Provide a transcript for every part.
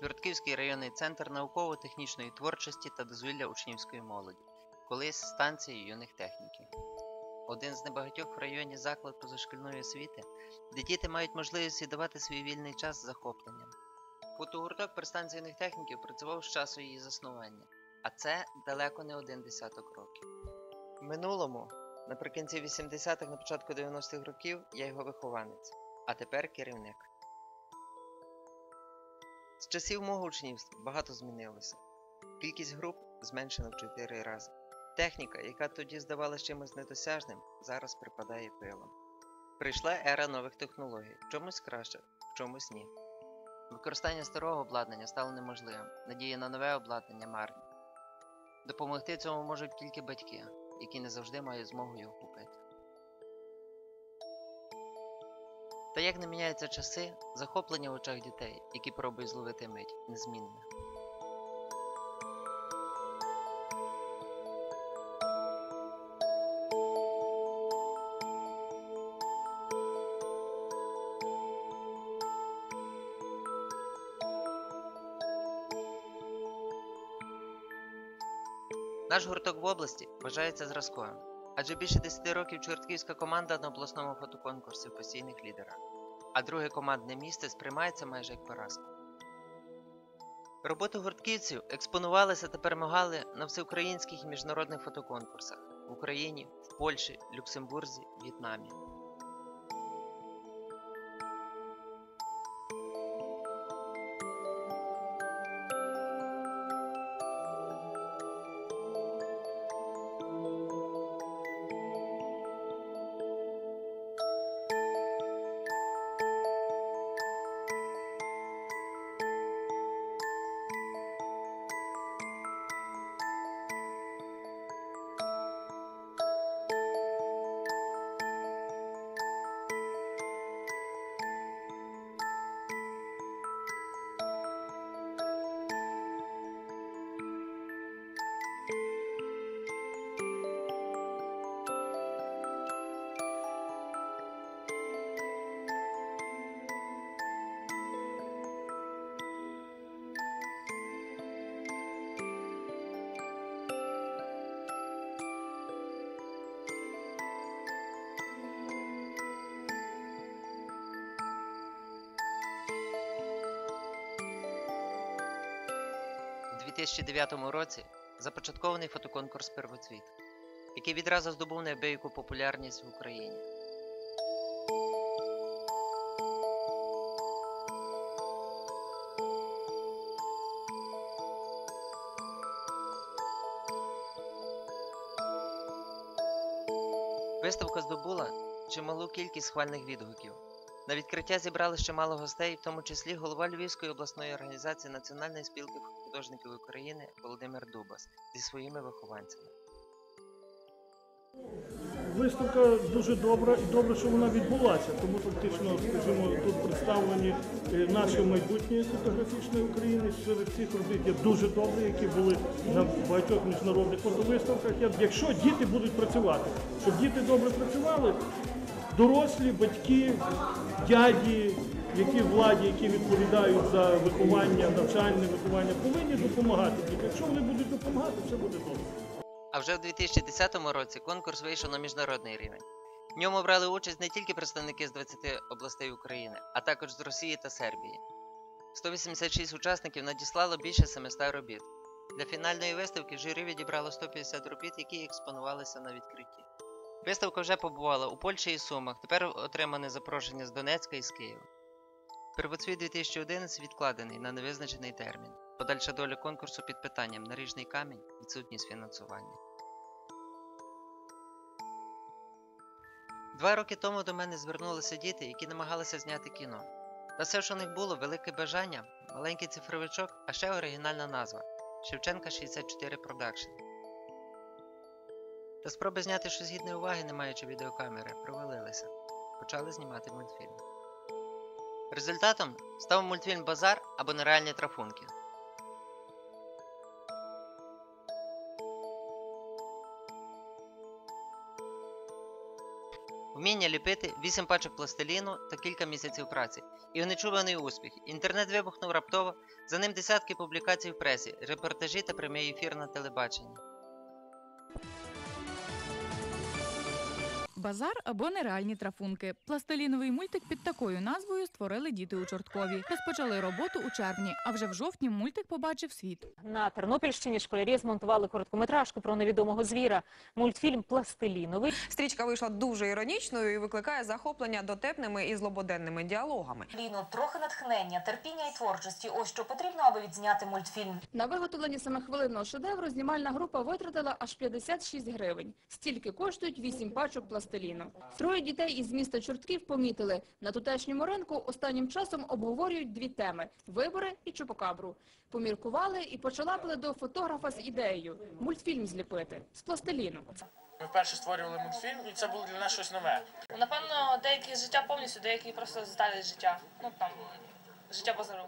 Чортківський районний центр науково-технічної творчості та дозвілля учнівської молоді, колись станція юних техніків. Один з небагатьох в районі заклад позашкільної освіти, де діти мають можливість віддавати свій вільний час захопленням. Фотогурток юних техніків працював з часу її заснування, а це далеко не один десяток років. В минулому, наприкінці 80-х, на початку 90-х років, я його вихованець, а тепер керівник. З часів мого учнівства багато змінилося. Кількість груп зменшена в 4 рази. Техніка, яка тоді здавалася чимось недосяжним, зараз припадає пилом. Прийшла ера нових технологій, в чомусь краще, в чомусь ні. Використання старого обладнання стало неможливим, надія на нове обладнання марні. Допомогти цьому можуть тільки батьки, які не завжди мають змогу його Та як не міняються часи, захоплення в очах дітей, які пробують зловити мить, незмінне. Наш гурток в області вважається зразковим, адже більше 10 років чортківська команда на обласному фотоконкурсі постійних лідерах, а друге командне місце сприймається майже як поразка. Роботи гуртківців експонувалися та перемагали на всеукраїнських і міжнародних фотоконкурсах в Україні, в Польщі, Люксембурзі, В'єтнамі. 2009 році започаткований фотоконкурс Первоцвіт, який відразу здобув неабияку популярність в Україні. Виставка здобула чималу кількість схвальних відгуків. На відкриття зібрали чимало гостей, в тому числі голова Львівської обласної організації Національної спілки художників України Володимир Дубас зі своїми вихованцями. Виставка дуже добра і добре, що вона відбулася, тому фактично, скажімо, тут представлені е, наше майбутнє фотографічної України. Серед цих робіт є дуже добрі, які були на багатьох міжнародних фотовиставках. Якщо діти будуть працювати, щоб діти добре працювали, дорослі, батьки, дяді, які владі, які відповідають за виховання, навчальне виховання, повинні допомагати. Якщо вони будуть допомагати, все буде добре. А вже в 2010 році конкурс вийшов на міжнародний рівень. В ньому брали участь не тільки представники з 20 областей України, а також з Росії та Сербії. 186 учасників надіслало більше 700 робіт. Для фінальної виставки журі відібрало 150 робіт, які експонувалися на відкритті. Виставка вже побувала у Польщі і Сумах, тепер отримане запрошення з Донецька і з Києва. Первоцвіт 2011 відкладений на невизначений термін. Подальша доля конкурсу під питанням наріжний камінь, відсутність фінансування. Два роки тому до мене звернулися діти, які намагалися зняти кіно. Та все, що у них було, велике бажання, маленький цифровичок, а ще оригінальна назва Шевченка 64 Production. Та спроби зняти щось гідної уваги, не маючи відеокамери, провалилися. Почали знімати мультфільм. Результатом став мультфільм Базар або Нереальні трафунки. Вміння ліпити, 8 пачок пластиліну та кілька місяців праці. І нечуваний успіх. Інтернет вибухнув раптово, за ним десятки публікацій в пресі, репортажі та прямий ефір на телебаченні. Базар або нереальні трафунки. Пластиліновий мультик під такою назвою створили діти у Чорткові. Розпочали роботу у червні, а вже в жовтні мультик побачив світ. На Тернопільщині школярі змонтували короткометражку про невідомого звіра. Мультфільм «Пластиліновий». Стрічка вийшла дуже іронічною і викликає захоплення дотепними і злободенними діалогами. Ліно, трохи натхнення, терпіння і творчості. Ось що потрібно, аби відзняти мультфільм. На виготовлення семихвилинного шедевру знімальна група витратила аж 56 гривень. Стільки коштують 8 пачок пластиліну. Троє дітей із міста Чортків помітили, на тутешньому ринку останнім часом обговорюють дві теми – вибори і чупакабру. Поміркували і почалапили до фотографа з ідеєю – мультфільм зліпити з пластиліну. Ми вперше створювали мультфільм, і це було для нас щось нове. Напевно, деякі життя повністю, деякі просто деталі життя. Ну там життя базару.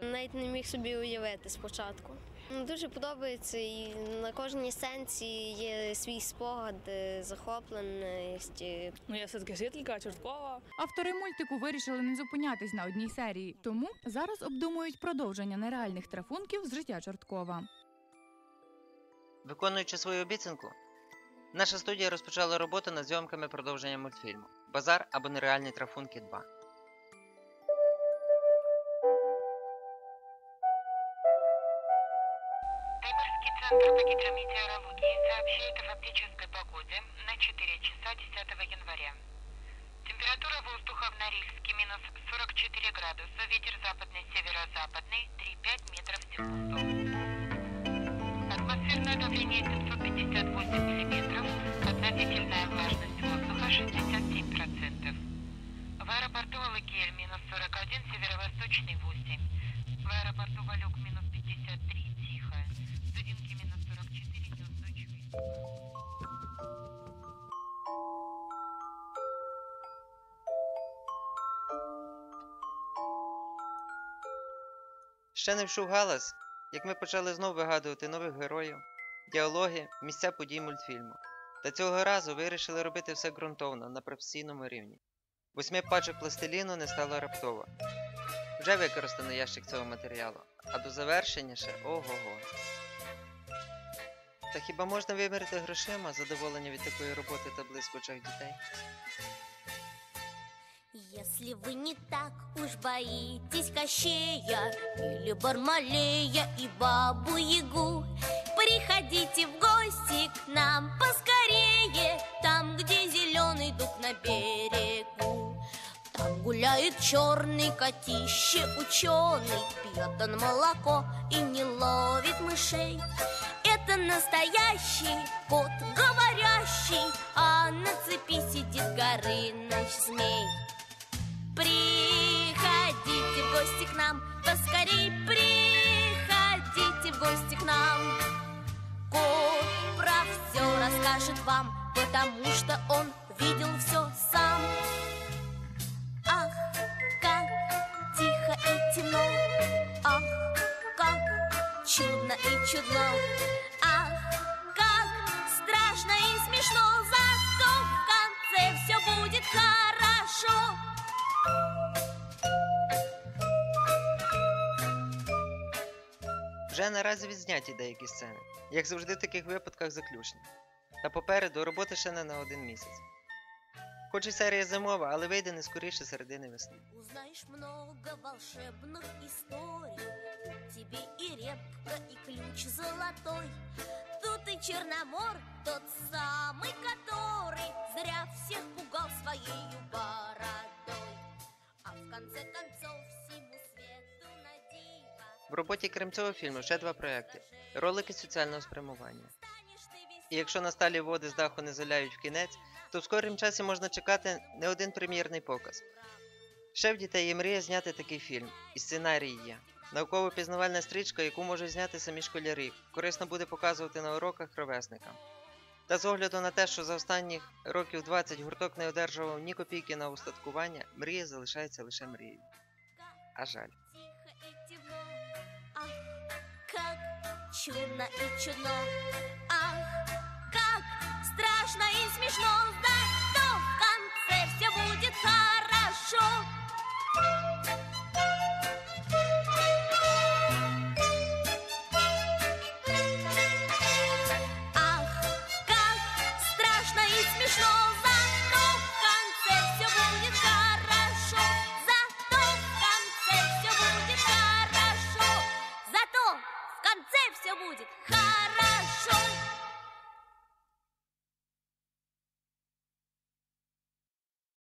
Навіть не міг собі уявити спочатку. Ну, Дуже подобається, і на кожній сценці є свій спогад, е, захопленість. е, Ну я все-таки жителька Чорткова. Автори мультику вирішили не зупинятись на одній серії, тому зараз обдумують продовження нереальних трафунків з життя Чорткова. Виконуючи свою обіцянку, наша студія розпочала роботу над зйомками продовження мультфільму Базар або нереальні трафунки 2. Таймырский центр по гидрометеорологии сообщает о фактической погоде на 4 часа 10 января. Температура воздуха в Норильске минус 44 градуса, ветер западный северо-западный 3-5 метров в секунду. Атмосферное давление 758 миллиметров, относительная влажность воздуха 67%. В аэропорту Алагель минус 41, северо-восточный 8. В аэропорту Валюк минус Ще не вшув галас, як ми почали знов вигадувати нових героїв, діалоги, місця подій мультфільму. Та цього разу вирішили робити все ґрунтовно на професійному рівні. Восьми пачок пластиліну не стало раптово. Вже використано ящик цього матеріалу, а до завершення ще ого-го. Та хіба можна вимірити грошима задоволення від такої роботи та блиск очах дітей? Если вы не так уж боитесь Кощея Или Бармалея и Бабу-Ягу Приходите в гости к нам поскорее Там, где зеленый дуб на берегу. Там гуляет черный котище ученый Пьет он молоко и не ловит мышей. Это настоящий кот говорящий А на цепи сидит Горыныч змей расскажет вам, потому что он видел все сам. Ах, как тихо и темно, ах, как чудно и чудно, ах, как страшно и смешно, зато в конце все будет хорошо. Вже наразі відзняті деякі сцени, як завжди в таких випадках заключні. Та попереду роботи ще не на один місяць. Хоч і серія зимова, але вийде не скоріше середини весни. Узнаешь много волшебных историй Тут тебе и репка, и ключ золотой Тут и Черномор, тот самый, который Зря всех пугал своей бородой А в конце концов всему свету на диво В роботі крім цього фільму ще два проекти: ролики соціального спрямування. І якщо на сталі води з даху не заляють в кінець, то в скорім часі можна чекати не один прем'єрний показ. Ще в дітей є мрія зняти такий фільм, і сценарій є. Науково-пізнавальна стрічка, яку можуть зняти самі школярі, корисно буде показувати на уроках ровесникам. Та з огляду на те, що за останніх років 20 гурток не одержував ні копійки на устаткування, мрія залишається лише мрією. А жаль. чудно и чудно Страшно и смешно Зато в конце все будет хорошо.